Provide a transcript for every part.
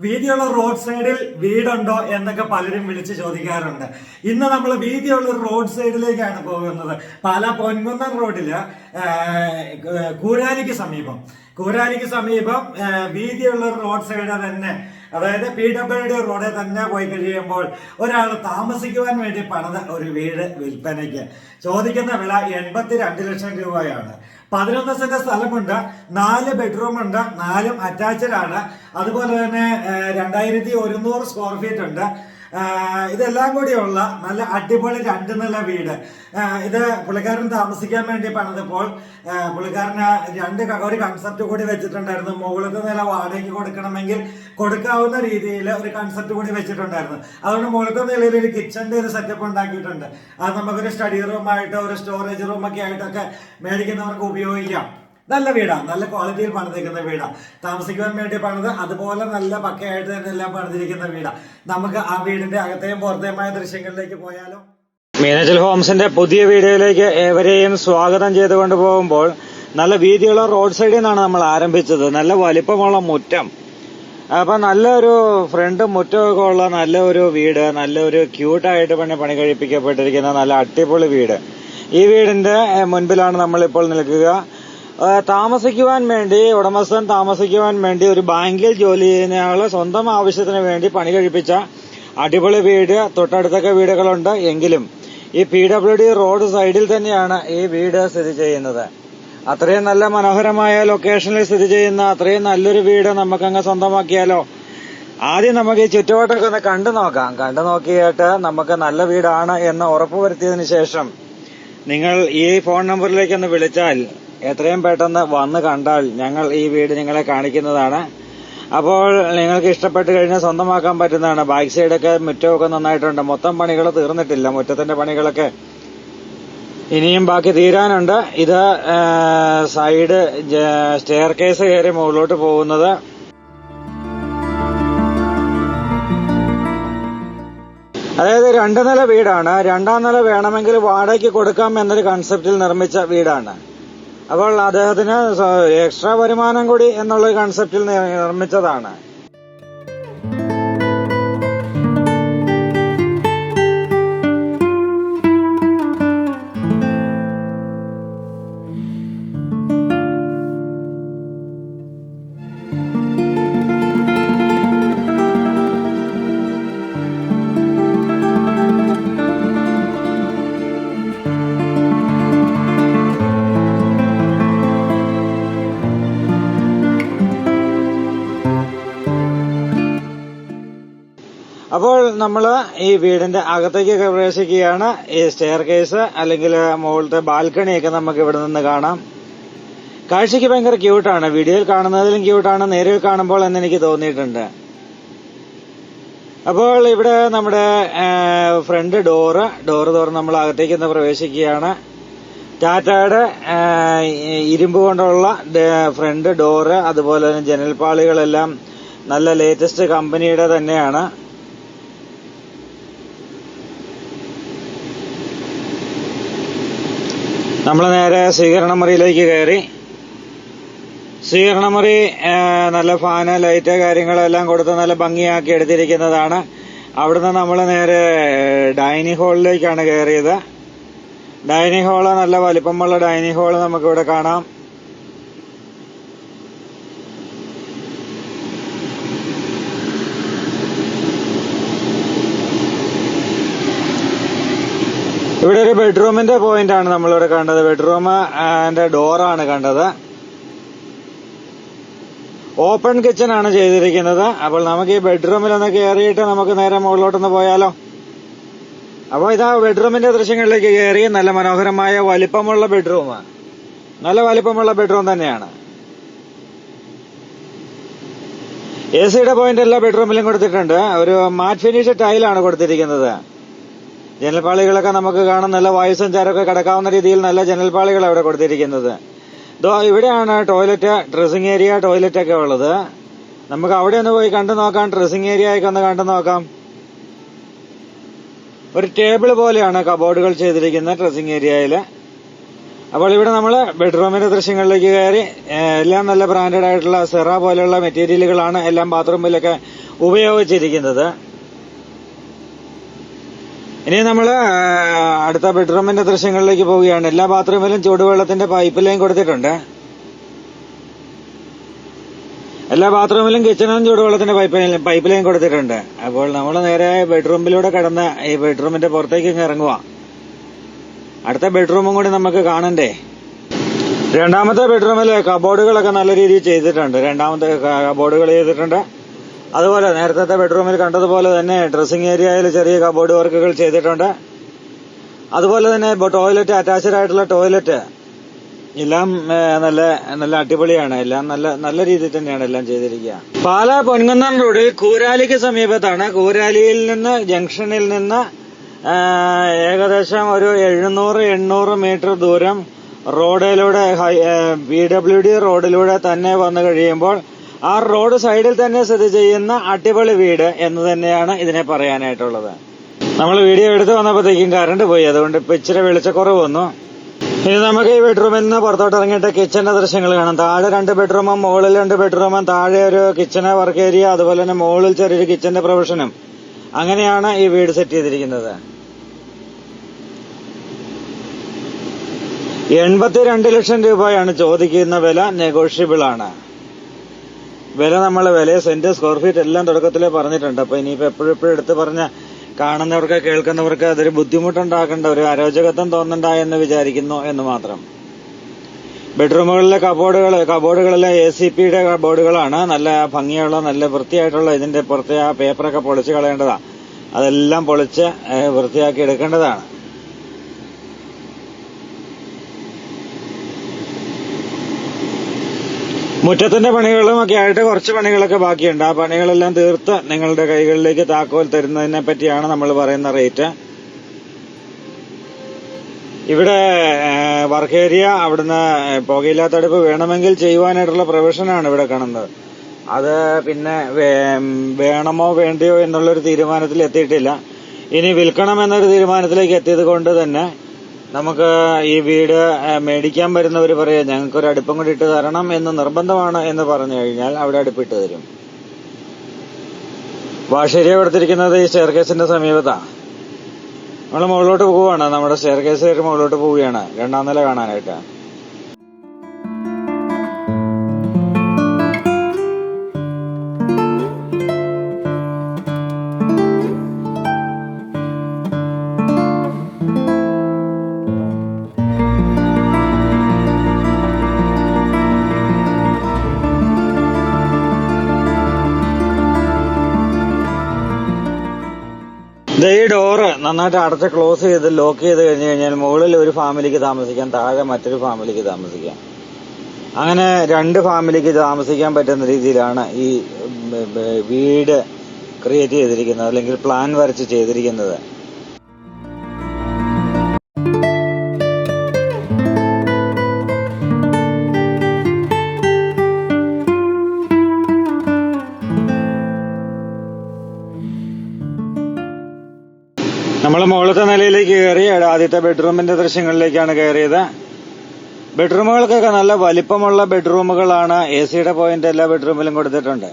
വീതിയുള്ള റോഡ് സൈഡിൽ വീടുണ്ടോ എന്നൊക്കെ പലരും വിളിച്ച് ചോദിക്കാറുണ്ട്. ഇന്ന് നമ്മൾ വീതിയുള്ള റോഡ് സൈഡിലേക്കാണ് പോകുന്നത്. പാല പൊൻകുന്നം റോഡിൽ കൂരാലിക്ക് സമീപം. കൂരാലിക്ക് സമീപം വീതിയുള്ള റോഡ് സൈഡ് തന്നെ അതായത് പി ഡബ്ല്യു ഡി റോഡിൽ തന്നെ പോയി കഴിയുമ്പോൾ ഒരാൾ താമസിക്കുവാൻ വേണ്ടി പണിത ഒരു വീട് വിൽപ്പനയ്ക്ക്. ചോദിക്കുന്ന വില എൺപത്തി രണ്ട് ലക്ഷം രൂപയാണ്. പതിനൊന്ന് സെന്റ് സ്ഥലമുണ്ട് നാല് ബെഡ്റൂം ഉണ്ട് നാലും അറ്റാച്ച്ഡ് ആണ്. അതുപോലെ തന്നെ രണ്ടായിരത്തി ഒരുന്നൂറ് സ്ക്വയർ ഫീറ്റ് ഉണ്ട്. ഇതെല്ലാം കൂടിയുള്ള നല്ല അടിപൊളി രണ്ട് നില വീട്. ഇത് പുള്ളിക്കാരൻ താമസിക്കാൻ വേണ്ടി പണിതപ്പോൾ പുള്ളിക്കാരന് രണ്ട് ഒരു കൺസെപ്റ്റ് കൂടി വെച്ചിട്ടുണ്ടായിരുന്നു. മുകളിലത്തെ നില വാടകയ്ക്ക് കൊടുക്കണമെങ്കിൽ കൊടുക്കാവുന്ന രീതിയിൽ ഒരു കൺസെപ്റ്റ് കൂടി വെച്ചിട്ടുണ്ടായിരുന്നു. അതുകൊണ്ട് മുകളിലത്തെ നിലയിൽ ഒരു കിച്ചന്റെ ഒരു സെറ്റപ്പ് ഉണ്ടാക്കിയിട്ടുണ്ട്. അത് നമുക്കൊരു സ്റ്റഡി റൂമായിട്ടോ ഒരു സ്റ്റോറേജ് റൂമൊക്കെ ആയിട്ടൊക്കെ മേടിക്കുന്നവർക്ക് ഉപയോഗിക്കാം. നല്ല വീടാണ് നല്ല ക്വാളിറ്റിയിൽ പണിതിരിക്കുന്ന വീടാണ് താമസിക്കുവാൻ വേണ്ടി പണിത് അതുപോലെ നല്ല പക്കയായിട്ട് തന്നെ എല്ലാം പണിതിരിക്കുന്ന വീടാണ് നമുക്ക് ആ വീടിന്റെ അകത്തെയും പുറത്തെയുമായ ദൃശ്യങ്ങളിലേക്ക് പോയാലോ? മീനച്ചൽ ഹോംസിന്റെ പുതിയ വീഡിയോയിലേക്ക് ഏവരെയും സ്വാഗതം ചെയ്തുകൊണ്ട് പോകുമ്പോൾ നല്ല വീതിയുള്ള റോഡ് സൈഡിൽ നിന്നാണ് നമ്മൾ ആരംഭിച്ചത്. നല്ല വലിപ്പമുള്ള മുറ്റം. അപ്പൊ നല്ലൊരു ഫ്രണ്ട് മുറ്റമൊക്കെ ഉള്ള നല്ല ഒരു വീട് നല്ലൊരു ക്യൂട്ടായിട്ട് പണി പണി കഴിപ്പിക്കപ്പെട്ടിരിക്കുന്ന നല്ല അടിപൊളി വീട്. ഈ വീടിന്റെ മുൻപിലാണ് നമ്മൾ ഇപ്പോൾ നിൽക്കുക. താമസിക്കുവാൻ വേണ്ടി ഉടമസ്ഥൻ താമസിക്കുവാൻ വേണ്ടി ഒരു ബാങ്കിൽ ജോലി ചെയ്യുന്നയാൾ സ്വന്തം ആവശ്യത്തിന് വേണ്ടി പണി കഴിപ്പിച്ച അടിപൊളി വീട് തൊട്ടടുത്തൊക്കെ വീടുകളുണ്ട് എങ്കിലും ഈ പി ഡബ്ല്യു ഡി റോഡ് സൈഡിൽ തന്നെയാണ് ഈ വീട് സ്ഥിതി ചെയ്യുന്നത്. അത്രയും നല്ല മനോഹരമായ ലൊക്കേഷനിൽ സ്ഥിതി ചെയ്യുന്ന അത്രയും നല്ലൊരു വീട് നമുക്കങ്ങ് സ്വന്തമാക്കിയാലോ? ആദ്യം നമുക്ക് ഈ ചുറ്റുവട്ടമൊക്കെ ഒന്ന് കണ്ടു നോക്കാം. കണ്ടു നോക്കിയിട്ട് നമുക്ക് നല്ല വീടാണ് എന്ന് ഉറപ്പുവരുത്തിയതിനു ശേഷം നിങ്ങൾ ഈ ഫോൺ നമ്പറിലേക്ക് ഒന്ന് വിളിച്ചാൽ എത്രയും പെട്ടെന്ന് വന്ന് കണ്ടാൽ ഞങ്ങൾ ഈ വീട് നിങ്ങളെ കാണിക്കുന്നതാണ്. അപ്പോൾ നിങ്ങൾക്ക് ഇഷ്ടപ്പെട്ട് കഴിഞ്ഞാൽ സ്വന്തമാക്കാൻ പറ്റുന്നതാണ്. ബാക്ക് സൈഡൊക്കെ മുറ്റമൊക്കെ നന്നായിട്ടുണ്ട്. മൊത്തം പണികൾ തീർന്നിട്ടില്ല. മുറ്റത്തിന്റെ പണികളൊക്കെ ഇനിയും ബാക്കി തീരാനുണ്ട്. ഇത് സൈഡ് സ്റ്റെയർ കേസ് കയറി മുകളിലോട്ട് പോകുന്നത്. അതായത് രണ്ട് നില വീടാണ്. രണ്ടാം നില വേണമെങ്കിൽ വാടകയ്ക്ക് കൊടുക്കാം എന്നൊരു കൺസെപ്റ്റിൽ നിർമ്മിച്ച വീടാണ്. അപ്പോൾ അദ്ദേഹത്തിന് എക്സ്ട്രാ വരുമാനം കൂടി എന്നുള്ള കൺസെപ്റ്റിൽ നിർമ്മിച്ചതാണ്. അപ്പോൾ നമ്മൾ ഈ വീടിന്റെ അകത്തേക്ക് പ്രവേശിക്കുകയാണ്. ഈ സ്റ്റെയർ കേസ് അല്ലെങ്കിൽ മുകളിലത്തെ ബാൽക്കണിയൊക്കെ നമുക്ക് ഇവിടെ നിന്ന് കാണാം. കാഴ്ചയ്ക്ക് ഭയങ്കര ക്യൂട്ടാണ് വീഡിയോയിൽ കാണുന്നതിലും ക്യൂട്ടാണ് നേരിൽ കാണുമ്പോൾ എന്ന് എനിക്ക് തോന്നിയിട്ടുണ്ട്. അപ്പോൾ ഇവിടെ നമ്മുടെ ഫ്രണ്ട് ഡോറ് ഡോറ് തുറന്ന് നമ്മൾ അകത്തേക്ക് നിന്ന് പ്രവേശിക്കുകയാണ്. ടാറ്റയുടെ ഇരുമ്പ് കൊണ്ടുള്ള ഫ്രണ്ട് ഡോറ് അതുപോലെ തന്നെ ജനൽപ്പാളികളെല്ലാം നല്ല ലേറ്റസ്റ്റ് കമ്പനിയുടെ തന്നെയാണ്. നമ്മൾ നേരെ സ്വീകരണ മുറിയിലേക്ക് കയറി. സ്വീകരണ മുറി നല്ല ഫാന് ലൈറ്റ് കാര്യങ്ങളെല്ലാം കൊടുത്ത് നല്ല ഭംഗിയാക്കി എടുത്തിരിക്കുന്നതാണ്. അവിടുന്ന് നമ്മൾ നേരെ ഡൈനിങ് ഹാളിലേക്കാണ് കയറിയത്. ഡൈനിങ് ഹാൾ നല്ല വലിപ്പമുള്ള ഡൈനിങ് ഹാൾ നമുക്കിവിടെ കാണാം. ഇവിടെ ഒരു ബെഡ്റൂമിന്റെ പോയിന്റ് ആണ് നമ്മളിവിടെ കണ്ടത്. ബെഡ്റൂം ഡോറാണ് കണ്ടത്. ഓപ്പൺ കിച്ചൺ ആണ് ചെയ്തിരിക്കുന്നത്. അപ്പോൾ നമുക്ക് ഈ ബെഡ്റൂമിൽ ഒന്ന് കയറിയിട്ട് നമുക്ക് നേരെ മുകളിലോട്ടൊന്ന് പോയാലോ? അപ്പോൾ ഇതാ ബെഡ്റൂമിന്റെ ദൃശ്യങ്ങളിലേക്ക് കയറി നല്ല മനോഹരമായ വലിപ്പമുള്ള ബെഡ്റൂം നല്ല വലിപ്പമുള്ള ബെഡ്റൂം തന്നെയാണ്. എ സിയുടെ പോയിന്റ് എല്ലാ ബെഡ്റൂമിലും കൊടുത്തിട്ടുണ്ട്. ഒരു മാറ്റ് ഫിനിഷ് ടൈലാണ് കൊടുത്തിരിക്കുന്നത്. ജനൽപ്പാളികളൊക്കെ നമുക്ക് കാണാൻ നല്ല വായു സഞ്ചാരമൊക്കെ കിടക്കാവുന്ന രീതിയിൽ നല്ല ജനൽപ്പാളികൾ അവിടെ കൊടുത്തിരിക്കുന്നത്. ഇതോ ഇവിടെയാണ് ടോയ്ലറ്റ് ഡ്രസ്സിംഗ് ഏരിയ ടോയ്ലറ്റ് ഒക്കെ ഉള്ളത്. നമുക്ക് അവിടെ ഒന്ന് പോയി കണ്ടു നോക്കാം ഡ്രസ്സിംഗ് ഏരിയ ഒക്കെ ഒന്ന് കണ്ടു നോക്കാം. ഒരു ടേബിൾ പോലെയാണ് കബോർഡുകൾ ചെയ്തിരിക്കുന്നത് ഡ്രസ്സിംഗ് ഏരിയയിൽ അപ്പോൾ ഇവിടെ നമ്മൾ ബെഡ്റൂമിന്റെ ദൃശ്യങ്ങളിലേക്ക് കയറി എല്ലാം നല്ല ബ്രാൻഡഡ് ആയിട്ടുള്ള സെറ പോലെയുള്ള മെറ്റീരിയലുകളാണ് എല്ലാം ബാത്റൂമിലൊക്കെ ഉപയോഗിച്ചിരിക്കുന്നത്. ഇനി നമ്മൾ അടുത്ത ബെഡ്റൂമിന്റെ ദൃശ്യങ്ങളിലേക്ക് പോവുകയാണ്. എല്ലാ ബാത്റൂമിലും ചൂടുവെള്ളത്തിന്റെ പൈപ്പ് ലൈൻ കൊടുത്തിട്ടുണ്ട്. എല്ലാ ബാത്റൂമിലും കിച്ചണിലും ചൂടുവെള്ളത്തിന്റെ പൈപ്പ് ലൈൻ പൈപ്പ് ലൈൻ കൊടുത്തിട്ടുണ്ട്. അപ്പോൾ നമ്മൾ നേരെ ബെഡ്റൂമിലൂടെ കടന്ന് ഈ ബെഡ്റൂമിന്റെ പുറത്തേക്ക് ഇറങ്ങുക അടുത്ത ബെഡ്റൂമും കൂടി നമുക്ക് കാണണ്ടേ? രണ്ടാമത്തെ ബെഡ്റൂമിൽ കബോർഡുകളൊക്കെ നല്ല രീതിയിൽ ചെയ്തിട്ടുണ്ട്. രണ്ടാമത്തെ കബോർഡുകൾ ചെയ്തിട്ടുണ്ട്. അതുപോലെ നേരത്തെ ബെഡ്റൂമിൽ കണ്ടതുപോലെ തന്നെ ഡ്രസ്സിംഗ് ഏരിയയിൽ ചെറിയ കബോർഡ് വർക്കുകൾ ചെയ്തിട്ടുണ്ട്. അതുപോലെ തന്നെ ടോയ്ലറ്റ് അറ്റാച്ച്ഡ് ആയിട്ടുള്ള ടോയ്ലറ്റ് എല്ലാം നല്ല നല്ല അടിപൊളിയാണ്. എല്ലാം നല്ല നല്ല രീതിയിൽ തന്നെയാണ് എല്ലാം ചെയ്തിരിക്കുക. പാല പൊൻകുന്നം റോഡിൽ കൂരാലിക്ക് സമീപത്താണ്. കൂരാലിയിൽ നിന്ന് ജംഗ്ഷനിൽ നിന്ന് ഏകദേശം ഒരു എഴുന്നൂറ് എണ്ണൂറ് മീറ്റർ ദൂരം റോഡിലൂടെ ബി ഡബ്ല്യു ഡി റോഡിലൂടെ തന്നെ വന്നു കഴിയുമ്പോൾ ആ റോഡ് സൈഡിൽ തന്നെ സ്ഥിതി ചെയ്യുന്ന അടിപൊളി വീട് എന്ന് തന്നെയാണ് ഇതിനെ പറയാനായിട്ടുള്ളത്. നമ്മൾ വീഡിയോ എടുത്ത് വന്നപ്പോഴത്തേക്കും കറണ്ട് പോയി. അതുകൊണ്ട് ഇപ്പൊ ഇച്ചിരി വെളിച്ചക്കുറവ് വന്നു. ഇനി നമുക്ക് ഈ ബെഡ്റൂമിൽ നിന്ന് പുറത്തോട്ട് ഇറങ്ങിയിട്ട് കിച്ചന്റെ ദൃശ്യങ്ങൾ കാണാം. താഴെ രണ്ട് ബെഡ്റൂമും മുകളിൽ രണ്ട് ബെഡ്റൂമും താഴെ ഒരു കിച്ചനെ വർക്ക് ഏരിയ അതുപോലെ തന്നെ മുകളിൽ ചെറിയൊരു കിച്ചന്റെ പ്രൊവിഷനും അങ്ങനെയാണ് ഈ വീട് സെറ്റ് ചെയ്തിരിക്കുന്നത്. എൺപത്തിരണ്ട് ലക്ഷം രൂപയാണ് ചോദിക്കുന്ന വില നെഗോഷ്യബിൾ ആണ്. വില നമ്മൾ വില സെന്റ് സ്ക്വയർ ഫീറ്റ് എല്ലാം തുടക്കത്തിലേ പറഞ്ഞിട്ടുണ്ട്. അപ്പൊ ഇനിയിപ്പോ എപ്പോഴും എപ്പോഴും എടുത്ത് പറഞ്ഞ കാണുന്നവർക്ക് കേൾക്കുന്നവർക്ക് അതൊരു ബുദ്ധിമുട്ടുണ്ടാക്കേണ്ട ഒരു അരോചകത്വം തോന്നണ്ട എന്ന് വിചാരിക്കുന്നു എന്ന് മാത്രം. ബെഡ്റൂമുകളിലെ കബോർഡുകൾ കബോർഡുകളിലെ എ സി പിയുടെ കബോർഡുകളാണ് നല്ല ഭംഗിയുള്ള നല്ല വൃത്തിയായിട്ടുള്ള ഇതിന്റെ പുറത്തെ ആ പേപ്പറൊക്കെ പൊളിച്ച് കളയേണ്ടതാണ് അതെല്ലാം പൊളിച്ച് വൃത്തിയാക്കി എടുക്കേണ്ടതാണ്. മുറ്റത്തിന്റെ പണികളും ഒക്കെ ആയിട്ട് കുറച്ച് പണികളൊക്കെ ബാക്കിയുണ്ട്. ആ പണികളെല്ലാം തീർത്ത് നിങ്ങളുടെ കൈകളിലേക്ക് താക്കോൽ തരുന്നതിനെ പറ്റിയാണ് നമ്മൾ പറയുന്ന റേറ്റ്. ഇവിടെ വർക്ക് ഏരിയ അവിടുന്ന് പുകയില്ലാത്തടുപ്പ് വേണമെങ്കിൽ ചെയ്യുവാനായിട്ടുള്ള പ്രൊവിഷനാണ് ഇവിടെ കാണുന്നത്. അത് പിന്നെ വേണമോ വേണ്ടയോ എന്നുള്ളൊരു തീരുമാനത്തിൽ എത്തിയിട്ടില്ല. ഇനി വിൽക്കണം എന്നൊരു തീരുമാനത്തിലേക്ക് എത്തിയത് കൊണ്ട് തന്നെ നമുക്ക് ഈ വീട് മേടിക്കാൻ വരുന്നവർ പറയാം ഞങ്ങൾക്ക് ഒരു അടുപ്പം കൂടി ഇട്ട് തരണം എന്ന് നിർബന്ധമാണ് എന്ന് പറഞ്ഞു കഴിഞ്ഞാൽ അവിടെ അടുപ്പിട്ട് തരും. വാഷേരിയ കൊടുത്തിരിക്കുന്നത് ഈ സ്റ്റെയർകേസിന്റെ സമീപത്താണ് നമ്മൾ മുകളിലോട്ട് പോവുകയാണ്. നമ്മുടെ സ്റ്റെയർ കേസ് കയറി മുകളിലോട്ട് പോവുകയാണ്. രണ്ടാം നില കാണാനായിട്ട്. ഈ ഡോറ് നന്നായിട്ട് അടച്ച് ക്ലോസ് ചെയ്ത് ലോക്ക് ചെയ്ത് കഴിഞ്ഞു കഴിഞ്ഞാൽ മുകളിൽ ഒരു ഫാമിലിക്ക് താമസിക്കാം താഴെ മറ്റൊരു ഫാമിലിക്ക് താമസിക്കാം. അങ്ങനെ രണ്ട് ഫാമിലിക്ക് താമസിക്കാൻ പറ്റുന്ന രീതിയിലാണ് ഈ വീട് ക്രിയേറ്റ് ചെയ്തിരിക്കുന്നത് അല്ലെങ്കിൽ പ്ലാൻ വരച്ച് ചെയ്തിരിക്കുന്നത്. നിലയിലേക്ക് കയറി ആദ്യത്തെ ബെഡ്റൂമിന്റെ ദൃശ്യങ്ങളിലേക്കാണ് കയറിയത്. ബെഡ്റൂമുകൾക്കൊക്കെ നല്ല വലിപ്പമുള്ള ബെഡ്റൂമുകളാണ് എ സിയുടെ പോയിന്റ് എല്ലാ ബെഡ്റൂമിലും കൊടുത്തിട്ടുണ്ട്.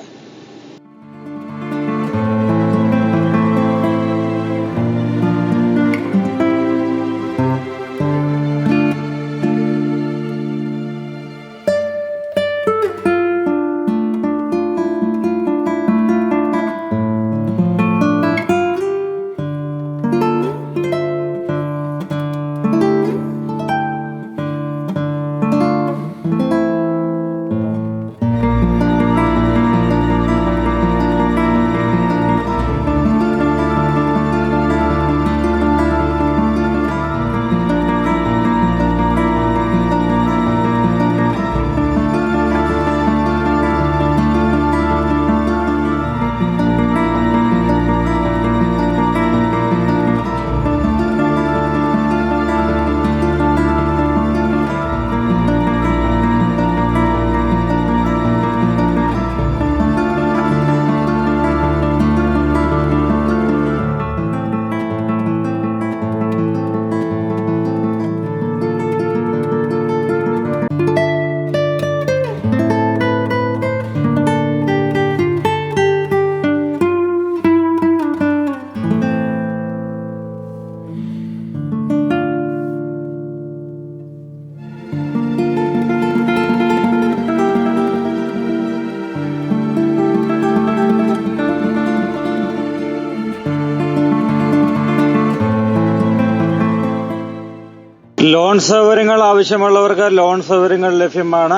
ലോൺ സൗകര്യങ്ങൾ ആവശ്യമുള്ളവർക്ക് ലോൺ സൗകര്യങ്ങൾ ലഭ്യമാണ്.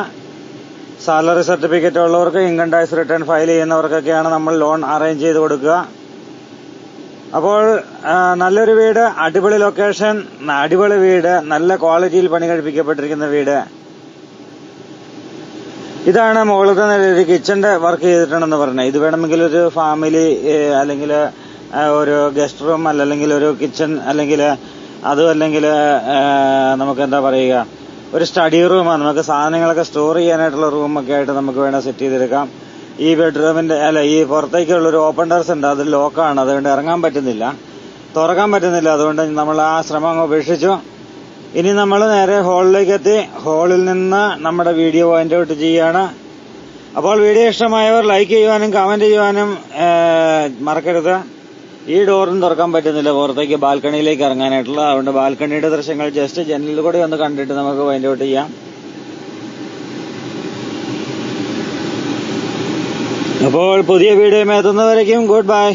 സാലറി സർട്ടിഫിക്കറ്റ് ഉള്ളവർക്ക് ഇൻകം ടാക്സ് റിട്ടേൺ ഫയൽ ചെയ്യുന്നവർക്കൊക്കെയാണ് നമ്മൾ ലോൺ അറേഞ്ച് ചെയ്ത് കൊടുക്കുക. അപ്പോൾ നല്ലൊരു വീട് അടിപൊളി ലൊക്കേഷൻ അടിപൊളി വീട് നല്ല ക്വാളിറ്റിയിൽ പണി കഴിപ്പിക്കപ്പെട്ടിരിക്കുന്ന വീട്. ഇതാണ് മുകളിലത്തെ നിലയിൽ കിച്ചന്റെ വർക്ക് ചെയ്തിട്ടുണ്ടെന്ന് പറഞ്ഞത്. ഇത് വേണമെങ്കിൽ ഒരു ഫാമിലി അല്ലെങ്കിൽ ഒരു ഗസ്റ്റ് റൂം അല്ലെങ്കിൽ ഒരു കിച്ചൺ അല്ലെങ്കിൽ അതും അല്ലെങ്കിൽ നമുക്ക് എന്താ പറയുക ഒരു സ്റ്റഡി റൂമാണ് നമുക്ക് സാധനങ്ങളൊക്കെ സ്റ്റോർ ചെയ്യാനായിട്ടുള്ള റൂമൊക്കെ ആയിട്ട് നമുക്ക് വേണം സെറ്റ് ചെയ്തെടുക്കാം. ഈ ബെഡ്റൂമിന്റെ അല്ല ഈ പുറത്തേക്കുള്ള ഒരു ഓപ്പൺ ടെറസ് ഉണ്ട്. അത് ലോക്കാണ് അതുകൊണ്ട് ഇറങ്ങാൻ പറ്റുന്നില്ല. തുറക്കാൻ പറ്റുന്നില്ല. അതുകൊണ്ട് നമ്മൾ ആ ശ്രമം ഉപേക്ഷിച്ചു. ഇനി നമ്മൾ നേരെ ഹാളിലേക്ക് എത്തി. ഹാളിൽ നിന്ന് നമ്മുടെ വീഡിയോ പോയിന്റ് ഔട്ട് ചെയ്യാണ് അപ്പോൾ വീഡിയോ ഇഷ്ടമായവർ ലൈക്ക് ചെയ്യുവാനും കമന്റ് ചെയ്യുവാനും മറക്കരുത്. ഈ ഡോറും തുറക്കാൻ പറ്റുന്നില്ല. പുറത്തേക്ക് ബാൽക്കണിയിലേക്ക് ഇറങ്ങാനായിട്ടുള്ള അതുകൊണ്ട് ബാൽക്കണിയുടെ ദൃശ്യങ്ങൾ ജസ്റ്റ് ജനലിൽ കൂടെ ഒന്ന് കണ്ടിട്ട് നമുക്ക് പോയിന്റ് ഔട്ട് ചെയ്യാം. അപ്പോൾ പുതിയ വീഡിയോ എത്തുന്നവരേക്കും ഗുഡ് ബൈ